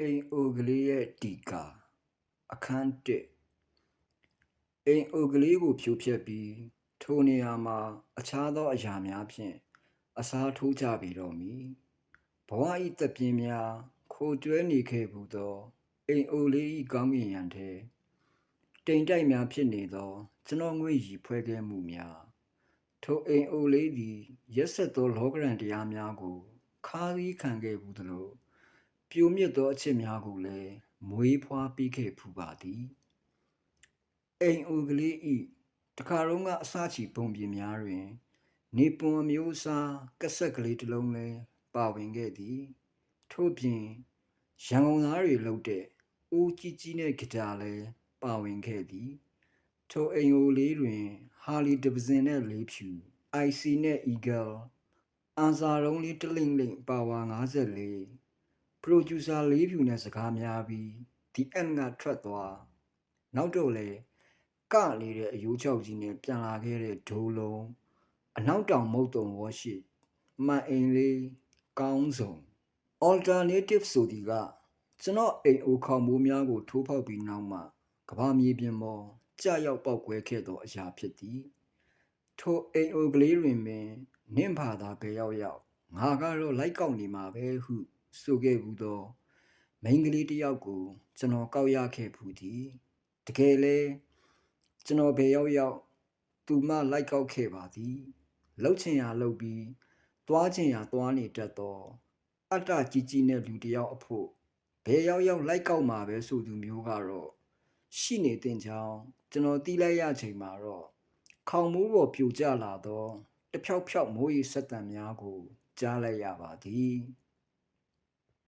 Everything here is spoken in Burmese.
အိမ်အိုကလေးရဲ့တီကာအခန်းတစ်အိမ်အိုကလေးကိုဖြိုဖျက်ပြီးထိုနေရာမှာ အခြားသောအရာများဖြင့်အစားထိုးကြပေတော့မည်ဘဝဤတပြင်းများခိုတွဲနေခဲ့ဘူးသောအိမ်အိုလေးဤကောင်းကင်ယံထဲတိမ်တိုက်များဖြစ်နေသော ကျွန်တော်ငွေရီဖွဲခဲ့မှုများထိုအိမ်အိုလေးသည်ရက်ဆက်သောလောကရန်တရားများကိုခါးသီးခံခဲ့ဘူးသလို ပြိုမြစ်သောအချစ်များကိုလည်းမွေးဖွားပြီးခဲ့ဖူးပါသည်အိမ်အိုကလေးဤတခါတော့ကအစချီပုံပြင်များတွင် နေပွန်အမျိုးအစားကက်ဆက်ကလေးတစ်လုံးလည်းပါဝင်ခဲ့သည် ထို့ပြင်ရန်ကုန်သားတွေလုပ်တဲ့ဦးကြီးကြီးနဲ့ဂီတာလည်းပါဝင်ခဲ့သည်ထိုအိမ်အိုလေးတွင် ဟာလီဒဗဇင်နဲ့လေးဖြူ IC နဲ့ Eagle အန်စာရုံးလေးတလိမ့်လိမ့်ပါဝါ54 ပရိုဂျူဆာလေးဖြူနဲ့စကားများပြီး the end ကထွက်သွားနောက်တော့လေကလေတဲ့အယိုးချောက်ကြီးနဲ့ပြန်လာခဲ့တဲ့ဒိုးလုံးအနောက်တောင်မုတ်တုံဝါရှိမှန်အိမ်လေးကောင်းဆုံး alternative ဆိုဒီကကျွန်တော်အိမ်အိုခေါမိုးများကိုထိုးဖောက်ပြီးနောက်မှကဘာမြေပြင်ပေါ်ကြာရောက်ပောက်ကွဲခဲ့သောအရာဖြစ်သည်ထိုအိမ်အိုကလေးတွင်ပင်နင့်ဘာသာပဲရောက်ရောက်ငါကတော့လိုက်ကောက်နေမှာပဲဟု ဆိုခဲ့ဘူးသောမိန်းကလေးတစ်ယောက်ကို ကျွန်တော်ကောက်ရခဲ့ဖူးသည်တကယ်လဲကျွန်တော်ဘယ်ရောက်ရောက်သူမလိုက်ကောက်ခဲ့ပါသည်လှုပ်ချင်ရလှုပ်ပြီးသွားချင်ရသွားနေတတ်သောအတ္တကြီးကြီးနဲ့လူတစ်ယောက်အဖို့ဘယ်ရောက်ရောက်လိုက်ကောက်မှာပဲဆိုသူမျိုးကတော့ရှိနေတင်ချောင်းကျွန်တော်တီးလိုက်ရချိန်မှာတော့ခေါင်မိုးပေါ်ပြိုကျလာသောတဖြောက်ဖြောက်မိုးရေဆက်တံများကိုကြားလိုက်ရပါသည်